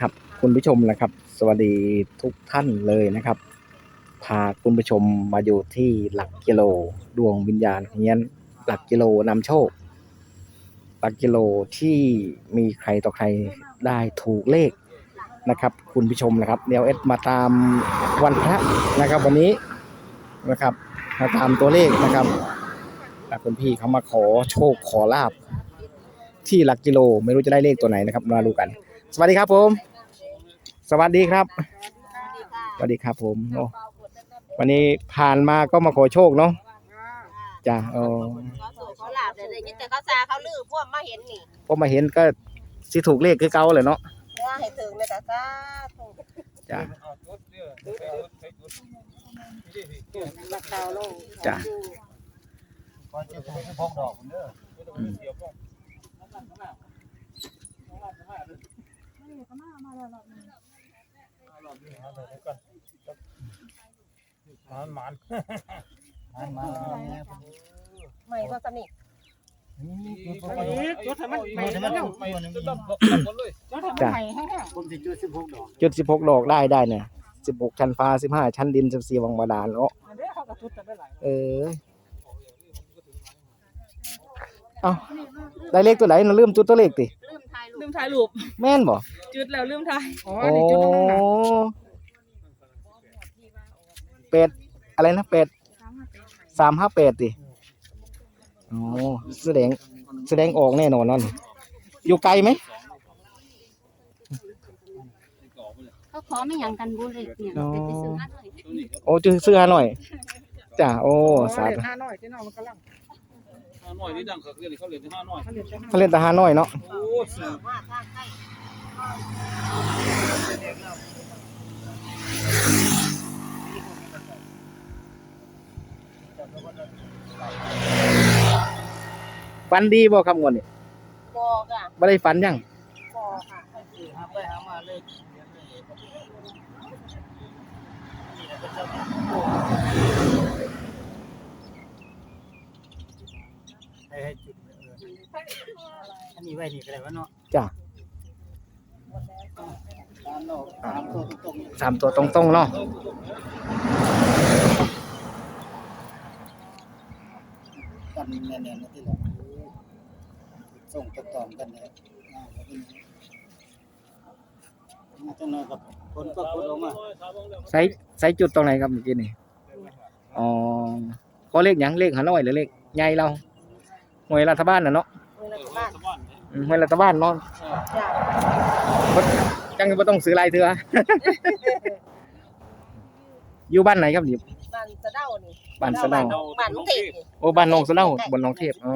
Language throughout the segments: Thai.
ครับคุณผู้ชมนะครับ สวัสดีทุกท่านเลยนะครับ พาคุณผู้ชมมาอยู่ที่หลักกิโลดวงวิญญาณเฮียนหลักกิโลนำโชค หลักกิโลที่มีใครต่อใครได้ถูกเลขนะครับ คุณผู้ชมนะครับเดี๋ยวเอสมาตามวันพระนะครับ วันนี้นะครับ มาตามตัวเลขนะครับอะคุณพี่เขามาขอโชคขอลาบที่หลักกิโล ไม่รู้จะได้เลขตัวไหนนะครับมาดูกัน สวัสดีครับผม สวัสดีครับ สวัสดีครับผมโอ้วันนี้ผ่านมาก็มาขอโชคเนาะจ้ะเออเขาสู่เขาหลาบเลยเลยแต่เขาซาเขาลือพวกมาเห็นนี่พอมาเห็นก็สิถูกเลขคือเก่าเลยเนาะเนื้อให้ถึงเลยแต่ซาถูกจ้ะมาเตาลงจ้ะก่อนจะถูกให้พกดอกผมเด้ออืมมันมันมันมันเนี่ยผมไม่ก็สนิทจุดให้มันไม่ให้มันจุดไม่ให้มันจ้ะผมสิจุดสิบหกดอกจุดสิบหกดอกได้ได้เนี่ยสิบหกชั้นฟ้าสิบห้าชั้นดินสิบสี่วังบาดาลเนาะเออเอาได้เลขตัวไหนเราลืมจุดตัวเลขติ ลืมทายลูลืกมถ่ายรูปแม่นบ่จุดแล้วลืมถ่ายอ๋อโอ้นี่จุดตรงนั้นน่ะเป็ดอะไรนะเป็ดสามห้าเป็ดติโอ้แสดงแสดงออกแน่นอนนั่นอยู่ไกลไหมเขาขอไม่อย่างกันบุเลยเนี่ยเป็นไปซื้อมาเลยโอ้จือเสื้อหน่อยจ้ะโอ้สาธุ ห้าน้อยที่น้องมันกำลัง ห้าน้อยนี่ดังเขาเรียกเขาเรียกห้าน้อยเขาเรียนจะห้าเขาเล่นทหารน้อยเนาะโอ้เสือมาทางใกล้ฝันดีบ่ครับงวดนี้บอกอะบ่ได้ฝันยังบอกค่ะหาไปหามาเลย ให้ให้จุดอันนี้ไว้นี่ก็ได้วะเนาะจ้ะตามดอกตามตัวตรงสามตัวตรงๆเนาะๆกันแน่ๆนะที่ละส่งต่อๆกันเนี่ยจังหน่อยกับคนก็คนออกมาใส่ใส่จุดตรงไหนครับเมื่อกี้นี่อ๋อก็เลขหยังเลขหาน้อยหรือเลขใหญ่เรา หน่วยรัฐบาลน่ะเนาะมือละบ้านอืมหน่วยรัฐบาลเนาะจ้ะจังบ่ต้องซื้อหลายเทื่อ อยู่บ้านไหนครับนี่บ้านสะเดานี่บ้านสะเดา บ้านมุกเทพนี่โอ้บ้านนองสะเดาบนหนองเทพอ๋อ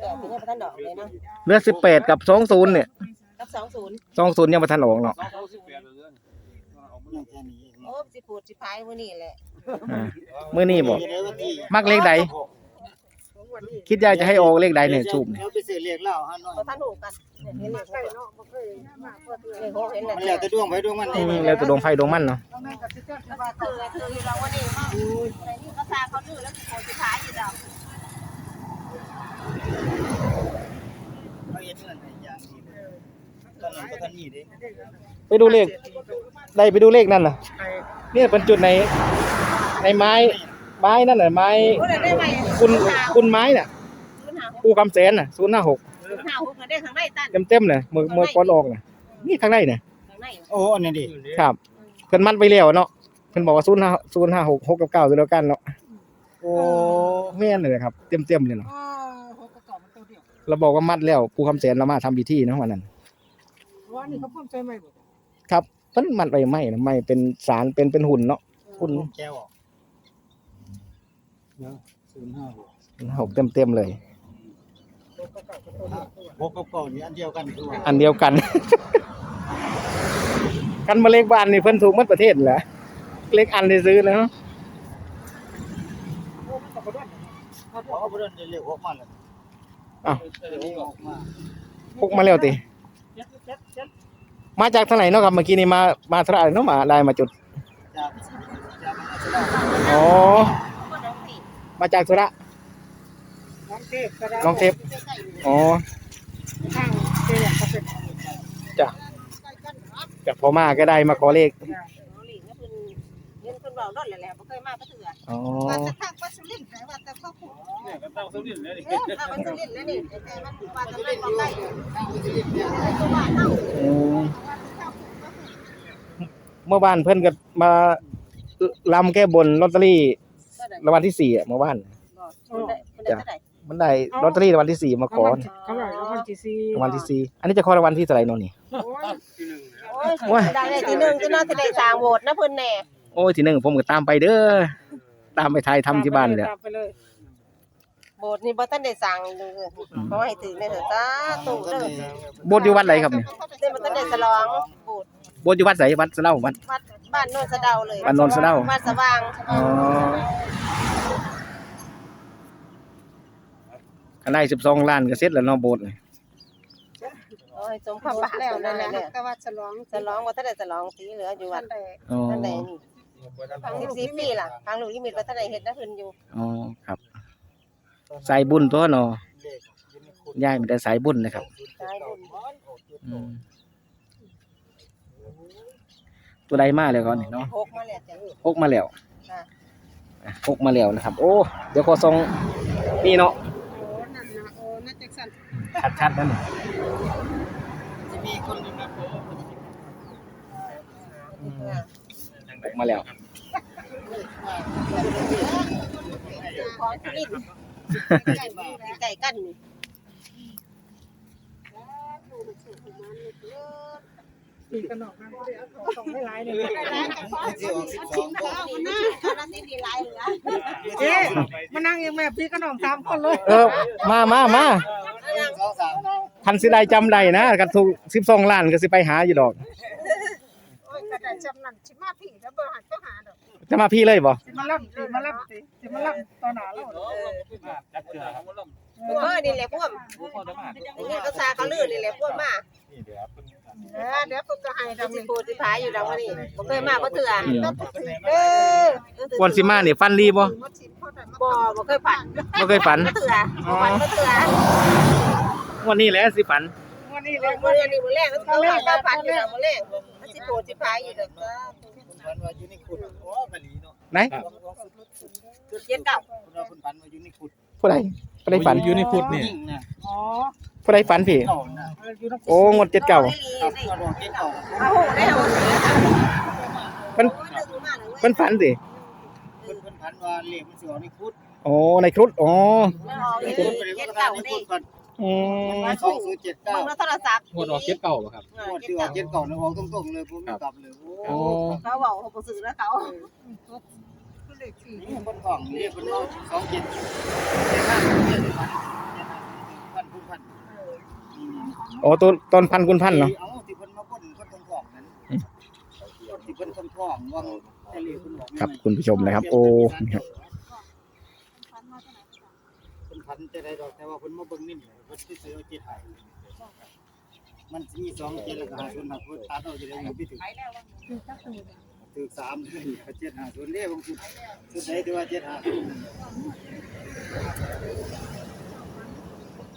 แต่ถึงยังไม่ทันดอกเลยเนาะเหลือ18 กับ 20 เนี่ยกับสองศูนย์20ยังบ่ทันออกเนาะสองเขาสิบแปดเลยโอ้สิพูดสิพายมื้อนี้แหละอ่ามื้อนี้บ่มักเลขใด คิดอยากจะให้ออกเลขใดเนี่ยชูบนี่เดี๋ยวไปซื้อเลขเหล้าฮะน้อยบ่ทันหูกันเนี่ยเห็นเลขเนาะบ่เคยมาเปิดเลขหกเห็นมันแล้แล้ววแต่ดวงไปดวงมันอืมแล้วแต่ดวงไฟดวงมันเนาะว่าคือคือเราวันนี้มาในนี่ก็ซาเขาดื้อแล้วสิโพสิพายอยู่ดอกเขาเห็นเงินในอย่างนี้ตอนนั้นก็ทันมีเด้ไปดูเลขได้ไปดูเลขนั่นน่ะเนี่ยเป็นจุดในในไม้ ไม้นั่นน่ะไม้โอ้ได้ได้ไหมคุณคุณไม้น่ะศูนย์ห้าหกปูคำแสนน่ะศูนย์ห้าหกศูนย์ห้าหกได้ทางไหนตันเต็มเต็มๆเลยมือมือก้อนออกน่ะนี่ข้างในน่ะทางไหนโอ้อันนี้ดิครับเพิ่นมัดไปแล้วเนาะเพิ่นบอกว่าศูนย์ห้าศูนย์ห้าหกหกกับเก้าตัวเดียวกันเนาะโอ้แม่นเลยครับเต็มเต็มๆเลยเนาะอ๋อหกกระสอบมันตัวเดียวเราบอกว่ามัดแล้วปูคำแสนเรามาทำพิธีเนาะวันนั้นว่านี่เขาเพิ่มใจไหมบ่ครับเพิ่นมัดไว้ไม่นะไม่เป็นสารเป็นเป็นหุ่นเนาะหุ่น แก้วเนาะศูนย์ห้าหกหกเต็มเต็มๆเลย หกกับเก้านี่อันเดียวกันคือว่าอันเดียวกัน กันมาเลขบ้านนี่เพิ่นถูกหมัดประเทศแหละเลขอันได้ซื้อแล้วเขาบอกว่าเรื่องเรียกหกมาเลยอ้าวเรียกหกมาพกมาแล้วติมาจากทางไหนเนาะครับเมื่อกี้นี่มามาทางไหนเนาะมาได้มาจุด จากจากมันจะได้อ๋อก็น้องสี่ มาจากธุระน้องเทพกระดาษน้องเทพอ๋อข้างเตียงเขาเป็นจากพอมาก็ได้มาขอเลขหลีกนะเพิ่นเห็นเพิ่นเว้ารถแหละๆบ่เคยมาก็เถื่ออ๋อว่าจะทักว่าสุรินทร์แต่ว่าแต่ก็พูดเนี่ยก็ตั้งสุรินทร์เลยนี่เออถ้ามันสุรินทร์แล้วนี่แต่มันว่าจะมันบ่ใกล้ตัวบ้านเฮาอืมเมื่อวานเพิ่นก็มาลำแก้บนลอตเตอรี่ รางวัลที่สี่อะเมื่อวานเพิ่นได้เพิ่นได้เท่าไหร่มันได้ลอตเตอรี่รางวัลที่สี่มาขอเขาไหร่รางวัลที่สี่รางวัลที่สี่อันนี้จะขอรางวัลที่เท่าไหร่โน่นนี่ โอ้ยโอ้ยได้ได้ที่หนึ่งที่น่าจะได้สร้างโบสถ์นะเพิ่นแน่โอ้ยที่หนึ่งผมก็ตามไปเด้อตามไปถ่ายทำที่บ้านเลยตามไปเลยโบสถ์นี่บ่ทันได้สร้างเลยขอให้ถึงในเถอะสาธุเด้อโบสถ์อยู่วัดไหนครับเนี่ยเด้บ่ทันได้ฉลองโบสถ์โบสถ์อยู่วัดไหนวัดสะเล่าวัด วัดบ้านโนนสะเดาเลยบ้านโนนสะเดา วัดสว่างอ๋อคันได้สิบสองล้านก็เสร็จแล้วเนาะโบสถ์นี่โอ้ยสมความปรารถนานั่นแหละแต่ว่าฉลองฉลองบ่ทันได้ฉลองปีเหลืออยู่วัดอ๋อนั่นแหละนี่14ปีล่ะทางลูกนิมิตบ่ทันได้เฮ็ดนะเพิ่นอยู่อ๋อครับ สายบุญตัวเนาะยายมันได้สายบุญนะครับ สายบุญ อืม ตัวใดมาแล้วก่อนนี่เนาะพกมาแล้วจ้ะพกมาแล้วค่ะอะพกมาแล้วนะครับ โอ้ เดี๋ยวขอส่งนี่เนาะโอ้นั่นนะโอ้นั่นแจ็คสันชัดๆนั่นจะมีคนหนึงนะพกมาแล้วของกินไก่กัน ปีกันออกนะต้องได้หลายเลยที่ออกสิบสองคนเอาหน้าเอาหน้าสิดีหลายเหลือเอ๊ะมานั่งยังแม่พี่กันออกสามคนเลยเออมามามาหนึ่งสองสามคันสิได้จำได้นะกันถูกสิบสองล้านก็สิไปหาอยู่ดอกโอ้ยกระดาษจำนั่นสิมาพี่แล้วบ่หันก็หาดอกจะมาพี่เลยบ่สิมาล่ำสิมาล่ำสิสิมาล่ำตอนหนาแล้วจักเจือของมันล่มเออนี่แหละพวกบ่พอได้มาอย่างนี้ก็ซาเขาลื่นนี่แหละพวกมา เออเดี๋ยวพวกก็ให้ดอกสิปูสิพายอยู่ดอกว่านี่บ่เคยมาบ่เถื่อเออก่อนสิมานี่ฟันรีบ่บ่บ่เคยฝันบ่เคยฝัน บ่เถื่อฝันบ่เถื่อวันนี้แหละสิฝัน วันนี้เลมื้ยอมื้อนี้มื้อแรกก็ฝันก็ฝันอยู่ดอกมื้อแรกมันสิปูสิพายอยู่ดอกจ้าคุณพันว่าอยู่ในขุดโอ้บลีเนาะไหนเจ็ดเก้าคุณว่าคุณพันว่าอยู่ในขุดผู้ใดผู้ใดฝันอยู่ในพุทธนี่ยิ่งนะอ๋อ ผู้ใดฝันพี่ เก่านะอยู่น้ำโอ้งดเจ็ดเก่าครับก็ดอกเก็บเก่าเอาหูได้เอาเพิ่นโอ้ยดึงมาเลยเว้ยเพิ่นฝันสิเพิ่นเพิ่นพันว่าเลขมันสิออกในขุดโอ้ในครุฑอ๋อมันออกเเลยพิ่นไปเลยเจ็ดว่าเก้าในนี่ขุดก่อนอืมสองศูนย์เจ็ดเก้ามึงแล้วโทรศัพท์หมดออกเก็บเก่าบ่ครับเอหมอดเจ็ที่ดออเก้ากเจ็ดเก่าเลยออกตรงๆเลยผมกลับเลยโอ้เขาบอกเขาบ่ซื้อแล้วเขานี่คนของเรียกคนเอาสองเจ็ดพันคุณพันโอ้ต้นต้นพันคุณพันเนาะเอาที่เพิ่นมาพ่นคนตรงของนั้นที่เพิ่นคนของวังทะเลคุณบอกครับคุณผู้ชมนะครับ โอ้นี่ครับเพิ่นพันจะได้ดอกแต่ว่าเพิ่นมาเบิ่งนิ่มเพิ่นสิซื้อเอาเจ็ดไห้มันมีสองเจ็ดแล้วก็หาส่วนหนักเพิ่นตัดเอาจะได้อยู่ที่ถึงถึงสามเลยเจ็ดหาส่วนเรียบางสุดสุดไหนที่ว่าเจ็ดหาส่วน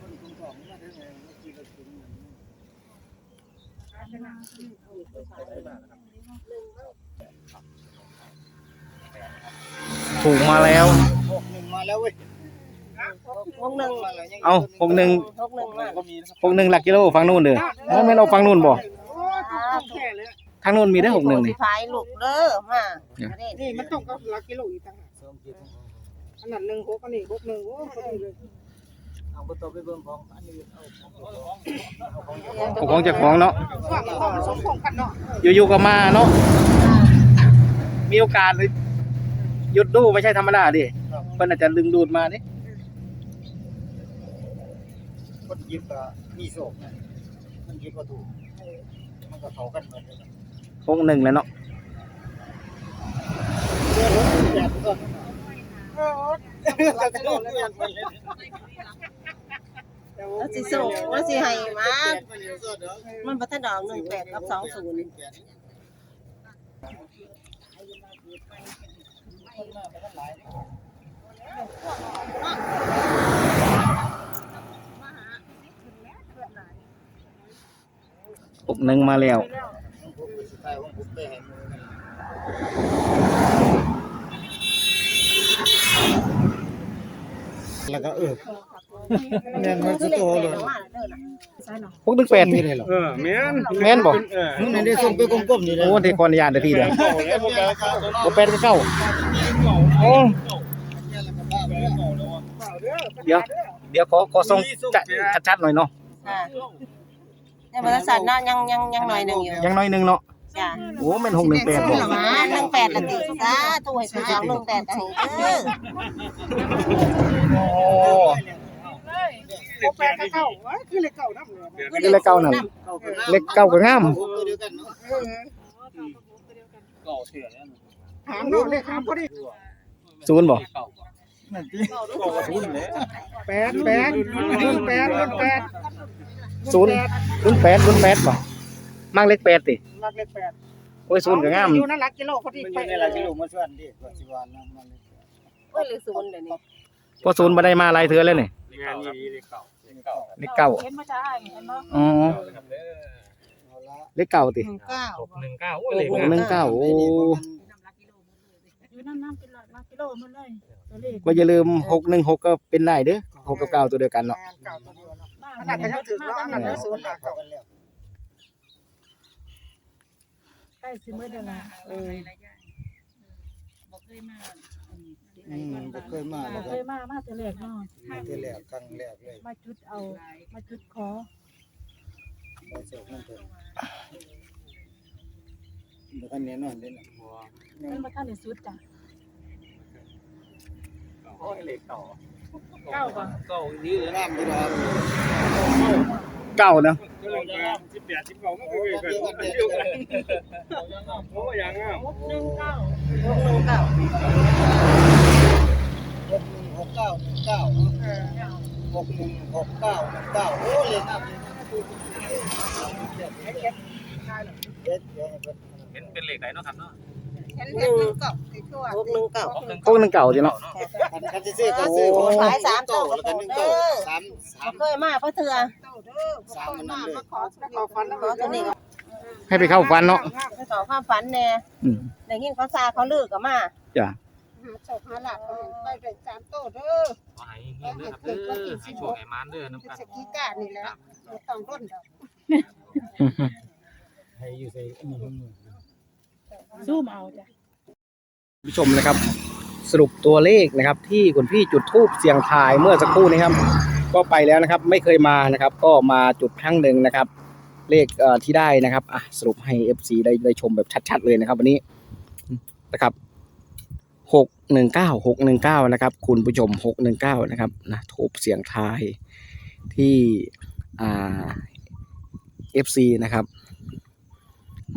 คนตรงของมาได้ไงเมื่อกี้ก็ถึง ถูกมาแล้ว หกหนึ่งมาแล้วเว้ยวงหนึ่งมาแล้วยังเอาหกหนึ่งหกหนึ่งมาก็มีนะครับหกหนึ่งหลักกิโลฝั่งนู่นเด้อเอ้าแม่นเอาฝั่งนู่นบ่โอ้ต้องแค่เลยทางนู่นมีได้อหกหนึ่งนี่สิพายลูกเด้อมาประเด็นนี่มันต้องกับหลักกิโลอีกต่างหากสองเจ็ดอันนั้นหนึ่งหกอันนี้หกหนึ่งโอ้พอดีเลย เอาไปต่อไปเบิ่งของอันนี้เอาของของของเจ้าของเนาะว่ามันต้องผสมของกันเนาะอยู่ๆก็มาเนาะมีโอกาสเลยหยุดดูไม่ใช่ธรรมดาดิเพิ่นอาจจะดึงดูดมาดิคนยิบก็มีโศกนะมันยิบก็ถูกมันก็เข้ากันเหมือนกันหกหนึ่งแล้วเนาะแบบก็โอ้หลักกิโลเลย แล้สิส่งแล้สิให้มากมันบ่ทันดอกหนึ่งแปดกับสองศูนย์ปุ๊กหนึ่งมาแล้วแล้วก็เออ แม่นมันจะโตเลยหกหนึ่งแปดนี่เลยหรอ เออแม่นแม่นบ่ เออมันได้ส่งไปกลมๆนี่เลยโอ้เทคอนยานเดี๋ยวพี่เดี๋ยวเก่าแล้วพวกเราเข้าบ่แปดก็เก้าโอ้เดี๋ยว เดี๋ยวขอขอส่งจะชัดๆหน่อยเนาะค่ะเนี่ยบริษัทเนาะยังยังยังหน่อยหนึ่งอยู่ยังน้อยหนึงเนาะจ้ะโอ้แม่นหกหนึ่งแปดบ่หมาหนึ่งแปดละติจ้าตัวให้ผู้สองหนึ่งแปดให้เออโอ้ โอแปดก็เข้าเอ้ยคือเลขเก้านั่นเลยนี่เลขเก้านั่นเลขเก้าก็งามตัวเดียวกันเนาะเออเก่าเสือแล้วหางเนาะเลขหางพอดีศูนย์บ่เก่านั่นติเก่ากระทุนเลยแปดแปดหนึ่งแปดหนึ่งแปดศูนย์ศูนย์แปดศูนย์แปดบ่มากเลขแปดติรักเลขแปดโอ้ยศูนย์ก็งามอยู่นั่นหลักกิโลพอดีมันอไปยู่ในหลักกิโลมาส่วนดิว่าสิว่านั่นมันเอ้ยหรือศูนย์เดี๋ยวนี้เพราะศูนย์บ่ได้มาหลายเทื่อแล้วนี่ งานนี้เลยเก่าเก่าเลขเก้าเห็นมาจ้าเห็นเนาะอ๋อเอาละเลขเก้าติหนึ่งเก้าหนึ่งเก้าโอ้เลยหกหนึ่งเก้าโอ้อยู่นั่นน้ำเป็นหลักกิโลมันเลยตัวเลขก็อย่าลืมหกหนึ่งหกก็เป็นได้เด้อหกกับเก้าตัวเดียวกันเนาะเก้าตัวเดียวเนาะอันนั้นก็ยังถือแล้วอันนั้นก็ศูนย์หลักเก้าใกล้สิเมื่อเดือนละเออ อืมบ่เคยมาแล้วเคก็ยมามาแต่แรกเนาะที่แรกครั้งแรกเลยมาจุดเอา มาจุดขอไปเจอมันเพิ่นบ่ทันแน่นอนเด้น่ะมันมาท่านในสุดจ้ะโอ้ยเลยเก่าเก้าก่อนเก่านี่เลยงามอยู่ดอกเก้าเนาะสิบแปดสิบเก้าก็คือกันเดียวกันโอ้ยังอะหกหนึ่งเก้าหกหนึ่งเก้าหกเก้าหนึ่งเก้าเนาะหกหนึ่งหกเก้าหนึ่งเก้าโอ้เลยงามเลย เด็ดเดี๋ยวให้เพิ่นเป็นเป็นเหล็กไหนเนาะครับเนาะหนึ่งเก้าหกหนึ่งเก้าหกหนึ่งเก้าสิเนาะคันคันสิซื้อก็ซื้อโอ้ขายสามโตโต๊ะแล้วก็หนึ่งโตสามสามเคยมาเพราะเถื่อสามมันนั่นเลยขอขอฟันแล้วขอตัวนี้ก็ให้ไปเข้าฟันเนาะไปขอความฝันแน่อืมได้ยินเขาซาเขาลือกับมาจ้ะหาโชคหาหลักไปได้สามโตเด้อขอให้เฮงเด้อครับเด้อให้โชคให้มานเด้อน้ำกันสกีก้านี่แหละต้องร่นดอก ให้อยู่ใส่อันนี้มันซูมเอาจ้ะผู้ชมนะครับ สรุปตัวเลขนะครับ ที่คุณพี่จุดทูบเสียงทายเมื่อสักครู่นี้ครับ ก็ไปแล้วนะครับ ไม่เคยมานะครับ ก็มาจุดครั้งหนึ่งนะครับ เลขเอ่อที่ได้นะครับอะสรุปให้ FC ได้ได้ชมแบบชัด ๆ เลยนะครับ วันนี้นะครับหกหนึ่งเก้าหกหนึ่งเก้านะครับ คุณผู้ชมหกหนึ่งเก้านะครับนะทูบเสียงทายที่อ่า FC นะครับ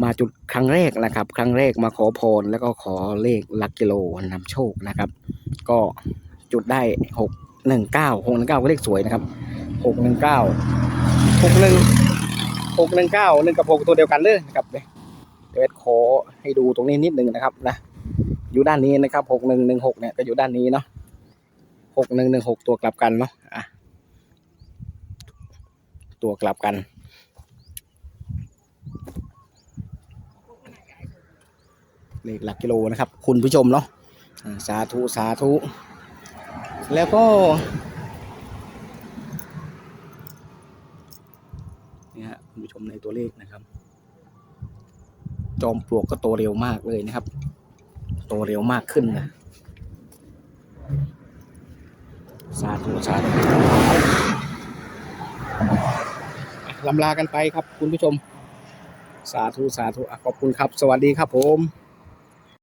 มาจุดครั้งแรกนะครับ ครั้งแรกมาขอพรแล้วก็ขอเลขลักกิโลนำโชคนะครับ ก็จุดได้หกหนึ่งเก้าหกหนึ่งเก้าก็เลขสวยนะครับหกหนึ่งเก้าหกหนึ่งหกหนึ่งเก้าหนึ่งกับหกตัวเดียวกันเลยนะครับเดี๋ยวเดี๋ยวขอให้ดูตรงนี้นิดหนึ่งนะครับนะอยู่ด้านนี้นะครับหกหนึ่งหนึ่งหกเนี่ยก็อยู่ด้านนี้เนาะหกหนึ่งหนึ่งหกตัวกลับกันเนาะอะตัวกลับกัน เลขหลักกิโลนะครับ คุณผู้ชมเนาะอ่าสาธุสาธุ แล้วก็นี่ฮะคุณผู้ชมในตัวเลขนะครับ จอมปลวกก็โตเร็วมากเลยนะครับ โตเร็วมากขึ้นนะสาธุสาธุลำลากันไปครับคุณผู้ชม สาธุ สาธุขอบคุณครับ สวัสดีครับผม